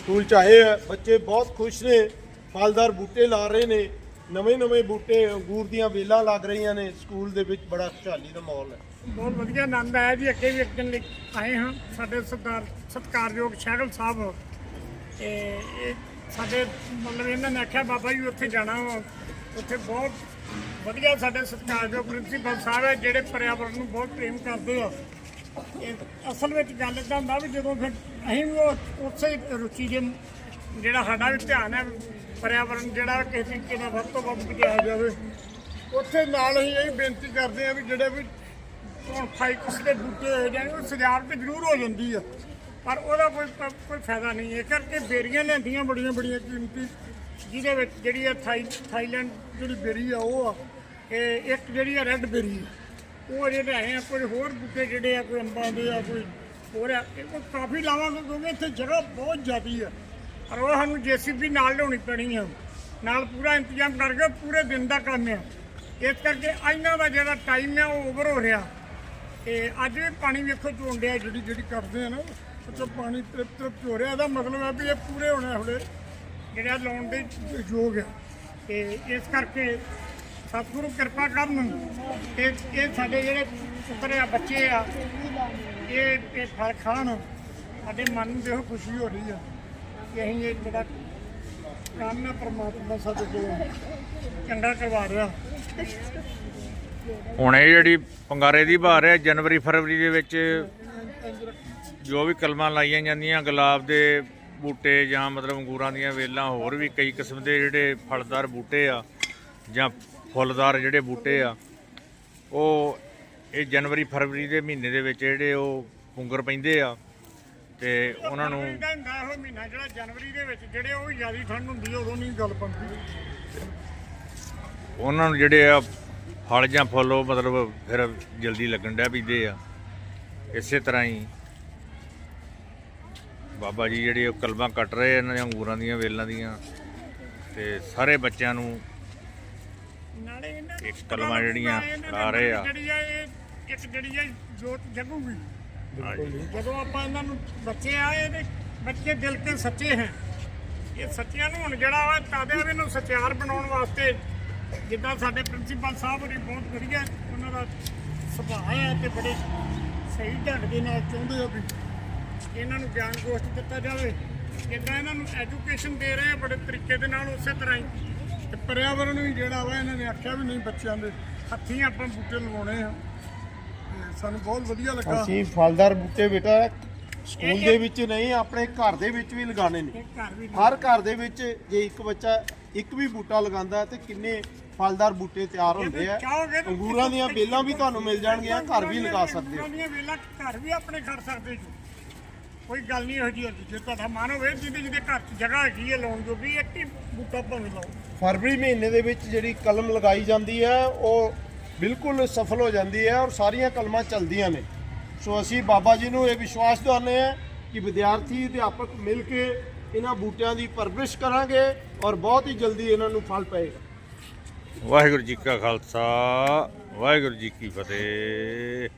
School ਚ ਆਏ ਆ। ਬੱਚੇ ਬਹੁਤ ਖੁਸ਼ ਨੇ। ਫਲਦਾਰ ਬੂਟੇ ਲਾ ਰਹੇ ਨੇ। ਨਵੇਂ ਨਵੇਂ ਬੂਟੇ, ਅੰਗੂਰ ਦੀਆਂ ਵੇਲਾਂ ਲੱਗ ਰਹੀਆਂ ਨੇ। ਸਕੂਲ ਦੇ ਵਿੱਚ ਬੜਾ ਖੁਸ਼ਹਾਲੀ ਦਾ ਮਾਹੌਲ ਹੈ। ਬਹੁਤ ਵਧੀਆ ਆਨੰਦ ਆਇਆ ਜੀ। ਅੱਗੇ ਵੀ ਅੱਗੇ ਦਿਨ ਲਈ ਆਏ ਹਾਂ। ਸਾਡੇ ਸਰਦਾਰ ਸਤਿਕਾਰਯੋਗ ਸ਼ਹਿਗਲ ਸਾਹਿਬ। ਤੇ ਇਹ ਸਾਡੇ ਮਤਲਬ ਇਹਨਾਂ ਨੇ ਆਖਿਆ, ਬਾਬਾ ਜੀ ਉੱਥੇ ਜਾਣਾ ਵਾ। ਉੱਥੇ ਬਹੁਤ ਵਧੀਆ ਸਾਡੇ ਸਤਿਕਾਰਯੋਗ ਪ੍ਰਿੰਸੀਪਲ ਸਾਹਿਬ ਹੈ, ਜਿਹੜੇ ਪਰਿਆਵਰਣ ਨੂੰ ਬਹੁਤ ਪ੍ਰੇਮ ਕਰਦੇ ਆ। ਇਹ ਅਸਲ ਵਿੱਚ ਗੱਲ ਇਦਾਂ ਹੁੰਦਾ ਵੀ ਜਦੋਂ ਫਿਰ ਅਸੀਂ ਵੀ ਉਹ ਉਸੇ ਰੁਚੀ ਦੇ ਜਿਹੜਾ ਸਾਡਾ ਵੀ ਧਿਆਨ ਹੈ ਪਰਿਆਵਰਣ ਜਿਹੜਾ ਕਿਸੇ ਤਰੀਕੇ ਨਾਲ ਵੱਧ ਤੋਂ ਵੱਧ ਬਚਾਇਆ ਜਾਵੇ, ਉੱਥੇ ਨਾਲ ਹੀ ਇਹ ਬੇਨਤੀ ਕਰਦੇ ਆ ਵੀ ਜਿਹੜੇ ਵੀ ਹੁਣ ਫਾਈਕਸ ਦੇ ਬੂਟੇ ਹੋ ਜਾਣ ਉਹ ਸਜਾਵਟ ਜ਼ਰੂਰ ਹੋ ਜਾਂਦੀ ਆ, ਪਰ ਉਹਦਾ ਕੋਈ ਕੋਈ ਫਾਇਦਾ ਨਹੀਂ ਇਹ ਕਰਕੇ ਬੇਰੀਆਂ ਲੈਂਦੀਆਂ ਬੜੀਆਂ ਬੜੀਆਂ ਕੀਮਤੀ, ਜਿਹਦੇ ਵਿੱਚ ਜਿਹੜੀ ਆ ਥਾਈ, ਥਾਈਲੈਂਡ ਜਿਹੜੀ ਬੇਰੀ ਆ ਉਹ ਆ, ਇਹ ਇੱਕ ਜਿਹੜੀ ਆ ਰੈੱਡ ਬੇਰੀ ਆ। ਉਹ ਜਿਹੜੇ ਆਏ ਆ ਕੋਈ ਹੋਰ ਬੂਟੇ ਜਿਹੜੇ ਆ, ਕੋਈ ਅੰਬਾਂ ਦੇ ਆ, ਕੋਈ ਹੋਰ ਆ, ਇਹ ਉਹ ਕਾਫੀ ਲਾਵਾਂਗੇ ਕਿਉਂਕਿ ਇੱਥੇ ਜਗ੍ਹਾ ਬਹੁਤ ਜ਼ਿਆਦੀ ਆ। ਪਰ ਉਹ ਸਾਨੂੰ ਜੇਸੀਬੀ ਨਾਲ ਲਿਆਉਣੀ ਪੈਣੀ ਆ। ਨਾਲ ਪੂਰਾ ਇੰਤਜ਼ਾਮ ਕਰਕੇ ਪੂਰੇ ਦਿਨ ਦਾ ਕੰਮ ਆ। ਇਸ ਕਰਕੇ ਇਹਨਾਂ ਦਾ ਜਿਹੜਾ ਟਾਈਮ ਆ, ਉਹ ਓਵਰ ਹੋ ਰਿਹਾ। ਤੇ ਅੱਜ ਵੀ ਪਾਣੀ ਵੇਖੋ ਚੋਣ ਡਿਆ, ਜਿਹੜੀ ਜਿਹੜੀ ਕਰਦੇ ਆ ਨਾ, ਉੱਥੇ ਪਾਣੀ ਤ੍ਰਿਪ ਤ੍ਰਿਪ ਹੋ ਰਿਹਾ। ਇਹਦਾ ਮਤਲਬ ਹੈ ਵੀ ਇਹ ਪੂਰੇ ਹੋਣੇ ਹੁਣੇ। ਜਿਹੜਾ ਲਾਉਣ ਦੇ ਯੋਗ ਆ। ਤੇ ਇਸ ਕਰਕੇ ਸਤਿਗੁਰੂ ਕਿਰਪਾ ਕਰਨ। ਤੇ ਇਹ ਸਾਡੇ ਜਿਹੜੇ ਪੁੱਤਰ ਆ, ਬੱਚੇ ਆ, ਇਹ ਇਹ ਫਲ ਖਾਣ। ਸਾਡੇ ਮਨ ਨੂੰ ਦੇਖੋ ਖੁਸ਼ੀ ਹੋ ਰਹੀ ਆ ਕਿ ਅਸੀਂ ਇਹ ਜਿਹੜਾ ਕੰਮ ਹੈ ਪ੍ਰਮਾਤਮਾ ਸਾਡੇ ਕੋਲ ਚੰਗਾ ਕਰਵਾ ਰਿਹਾ। ਹੁਣ ਇਹ ਜਿਹੜੀ ਪੰਗਾਰੇ ਦੀ ਬਹਾਰ ਹੈ, ਜਨਵਰੀ, ਫਰਵਰੀ ਦੇ ਵਿੱਚ ਜੋ ਵੀ ਕਲਮਾਂ ਲਾਈਆਂ ਜਾਂਦੀਆਂ, ਗੁਲਾਬ ਦੇ ਬੂਟੇ ਜਾਂ ਮਤਲਬ ਅੰਗੂਰਾਂ ਦੀਆਂ ਵੇਲਾਂ, ਹੋਰ ਵੀ ਕਈ ਕਿਸਮ ਦੇ ਜਿਹੜੇ ਫਲਦਾਰ ਬੂਟੇ ਆ ਜਾਂ ਫੁੱਲਦਾਰ ਜਿਹੜੇ ਬੂਟੇ ਆ ਉਹ ਇਹ ਜਨਵਰੀ ਫਰਵਰੀ ਦੇ ਮਹੀਨੇ ਦੇ ਵਿੱਚ ਜਿਹੜੇ ਉਹ ਪੁੰਗਰ ਪੈਂਦੇ ਆ ਤੇ ਉਹਨਾਂ ਨੂੰ ਹੁੰਦਾ ਉਹ ਮਹੀਨਾ ਜਿਹੜਾ ਜਨਵਰੀ ਦੇ ਵਿੱਚ ਜਿਹੜੇ ਉਹ ਜ਼ਿਆਦਾ ਠੰਡ ਹੁੰਦੀ ਉਦੋਂ ਨਹੀਂ ਗੱਲ ਬਣਦੀ। ਉਹਨਾਂ ਨੂੰ ਜਿਹੜੇ ਆ ਫਲ ਜਾਂ ਫੁੱਲ ਉਹ ਮਤਲਬ ਫਿਰ ਜਲਦੀ ਲੱਗਣ ਡਿਆ ਪੀਂਦੇ ਆ। ਇਸੇ ਤਰ੍ਹਾਂ ਹੀ ਬਾਬਾ ਜੀ ਜਿਹੜੇ ਉਹ ਕਲਮਾਂ ਕੱਟ ਰਹੇ ਇਹਨਾਂ ਦੀਆਂ ਅੰਗੂਰਾਂ ਦੀਆਂ ਵੇਲਾਂ ਦੀਆਂ ਤੇ ਸਾਰੇ ਬੱਚਿਆਂ ਨੂੰ ਨਾਲੇ ਇਹਨਾਂ ਇੱਕ ਕਲਮਾਂ ਜਿਹੜੀਆਂ ਲਾ ਰਹੇ ਆ। ਜਿਹੜੀ ਆ ਇਹ ਇੱਕ ਜਿਹੜੀ ਆ ਜੋਤ ਜਗੂਗੀ। ਜਦੋਂ ਆਪਾਂ ਇਹਨਾਂ ਨੂੰ ਬੱਚੇ ਆਏ ਤੇ ਬੱਚੇ ਦਿਲ ਕੇ ਸੱਚੇ ਹੈ ਇਹ ਸੱਚਿਆਂ ਨੂੰ ਹੁਣ ਜਿਹੜਾ ਵਾ ਤਾਦਿਆਂ ਵੀ ਨੂੰ ਸਚਿਆਰ ਬਣਾਉਣ ਵਾਸਤੇ ਜਿੱਦਾਂ ਸਾਡੇ ਪ੍ਰਿੰਸੀਪਲ ਸਾਹਿਬ ਹੋਰੀ ਬਹੁਤ ਵਧੀਆ ਉਹਨਾਂ ਦਾ ਸੁਭਾਅ ਹੈ ਤੇ ਬੜੇ ਸਹੀ ਢੰਗ ਦੇ ਨਾਲ ਚਾਹੁੰਦੇ ਆ ਵੀ ਇਹਨਾਂ ਨੂੰ ਗਿਆਨ ਗੋਸ਼ਟ ਦਿੱਤਾ ਜਾਵੇ ਜਿੱਦਾਂ ਇਹਨਾਂ ਨੂੰ ਐਜੂਕੇਸ਼ਨ ਦੇ ਰਹੇ ਬੜੇ ਤਰੀਕੇ ਦੇ ਨਾਲ ਉਸੇ ਤਰ੍ਹਾਂ ਹੀ ਤੇ ਪਰਿਆਵਰਣ ਵੀ ਜਿਹੜਾ ਵਾ ਇਹਨਾਂ ਨੇ ਆਖਿਆ ਵੀ ਨਹੀਂ ਬੱਚਿਆਂ ਦੇ ਹੱਥੀਂ ਆਪਾਂ ਬੂਟੇ ਲਗਾਉਣੇ ਆ। ਤੇ ਸਾਨੂੰ ਬਹੁਤ ਵਧੀਆ ਲੱਗਾ। ਅਸੀਂ ਫਲਦਾਰ ਬੂਟੇ ਬੇਟਾ ਸਕੂਲ ਦੇ ਵਿੱਚ ਨਹੀਂ ਆਪਣੇ ਘਰ ਦੇ ਵਿੱਚ ਵੀ ਲਗਾਉਣੇ ਨੇ। ਇਹ ਘਰ ਵੀ ਹਰ ਘਰ ਦੇ ਵਿੱਚ ਜੇ ਇੱਕ ਬੱਚਾ ਇੱਕ ਵੀ ਬੂਟਾ ਲਗਾਉਂਦਾ ਤੇ ਕਿੰਨੇ ਫਲਦਾਰ ਬੂਟੇ ਤਿਆਰ ਹੁੰਦੇ ਆ। ਚਾਹੋਗੇ ਤਾਂ ਅੰਗੂਰਾਂ ਦੀਆਂ ਬੇਲਾਂ ਵੀ ਤੁਹਾਨੂੰ ਮਿਲ ਜਾਣਗੀਆਂ ਘਰ ਵੀ ਲਗਾ ਸਕਦੇ ਹੋ। ਅੰਗੂਰਾਂ ਦੀਆਂ ਵੇਲਾਂ ਘਰ ਵੀ ਆਪਣੇ ਕਰ ਸਕਦੇ ਜੀ। ਕੋਈ ਗੱਲ ਨਹੀਂ ਇਹੋ ਜਿਹੀ ਜੇ ਤੁਹਾਡਾ ਮਨ ਹੋਵੇ ਜਿਹਦੇ ਜਿਹਦੇ ਘਰ 'ਚ ਜਗ੍ਹਾ ਹੈਗੀ ਹੈ ਲਾਉਣ ਜੋ ਵੀ ਇੱਕ ਹੀ ਬੂਟਾ ਭਾਵੇਂ ਲਾਓ ਫਰਵਰੀ ਮਹੀਨੇ ਦੇ ਵਿੱਚ ਜਿਹੜੀ ਕਲਮ ਲਗਾਈ ਜਾਂਦੀ ਹੈ ਉਹ ਬਿਲਕੁਲ ਸਫਲ ਹੋ ਜਾਂਦੀ ਹੈ ਔਰ ਸਾਰੀਆਂ ਕਲਮਾਂ ਚੱਲਦੀਆਂ ਨੇ। ਸੋ ਅਸੀਂ ਬਾਬਾ ਜੀ ਨੂੰ ਇਹ ਵਿਸ਼ਵਾਸ ਦਿਵਾਉਂਦੇ ਹਾਂ ਕਿ ਵਿਦਿਆਰਥੀ ਅਧਿਆਪਕ ਮਿਲ ਕੇ ਇਹਨਾਂ ਬੂਟਿਆਂ ਦੀ ਪਰਵਰਿਸ਼ ਕਰਾਂਗੇ ਔਰ ਬਹੁਤ ਹੀ ਜਲਦੀ ਇਹਨਾਂ ਨੂੰ ਫਲ ਪਏਗਾ। ਵਾਹਿਗੁਰੂ ਜੀ ਕਾ ਖਾਲਸਾ ਵਾਹਿਗੁਰੂ ਜੀ ਕੀ ਫਤਿਹ।